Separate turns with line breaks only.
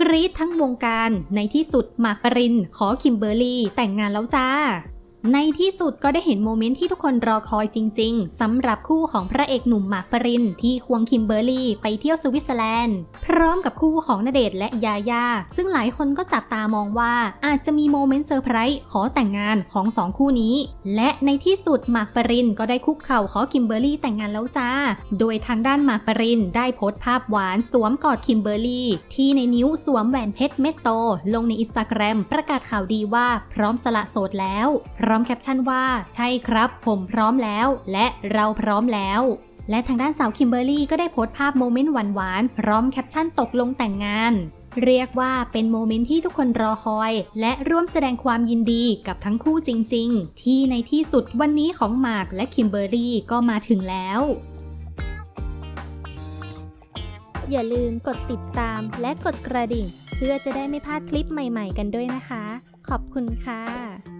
กรี๊ดทั้งวงการ ในที่สุดหมากปรินขอคิมเบอร์รี่แต่งงานแล้วจ้า ในที่สุดก็ได้เห็นโมเมนต์ที่ทุกคนรอคอยจริง ๆสำหรับคู่ของพระเอกหนุ่มหมากปรินที่ควงคิมเบอร์รี่ไปเที่ยวสวิตเซอร์แลนด์ พร้อมกับคู่ของณเดชและยาย่าซึ่งหลายคนก็จับตามองว่าอาจจะมีโมเมนต์เซอร์ไพรส์ขอแต่งงานของสองคู่นี้ และในที่สุดหมากปรินก็ได้คุกเข่าขอคิมเบอร์รี่แต่งงานแล้วจ้า โดยทางด้านหมากปรินได้โพสต์ภาพหวานสวมกอดคิมเบอร์รี่ที่ในนิ้วสวมแหวนเพชรเม็ดโต ลงในอินสตาแกรมประกาศข่าวดีว่าพร้อมสละโสดแล้วร้อมแคปชั่นว่า ใช่ครับ ผมพร้อมแล้ว และเราพร้อมแล้ว และทางด้านสาวคิมเบอร์รี่ก็ได้โพสต์ภาพโมเมนต์หวานๆพร้อมแคปชั่นตกลงแต่งงาน เรียกว่าเป็นโมเมนต์ที่ทุกคนรอคอย และร่วมแสดงความยินดีกับทั้งคู่จริง ๆ ที่ในที่สุดวันนี้ของหมากและคิมเบอร์รี่ก็มาถึงแล้วอย่าลืมกดติดตามและกดกระดิ่ง เพื่อจะได้ไม่พลาดคลิปใหม่ๆกันด้วยนะคะ ขอบคุณค่ะ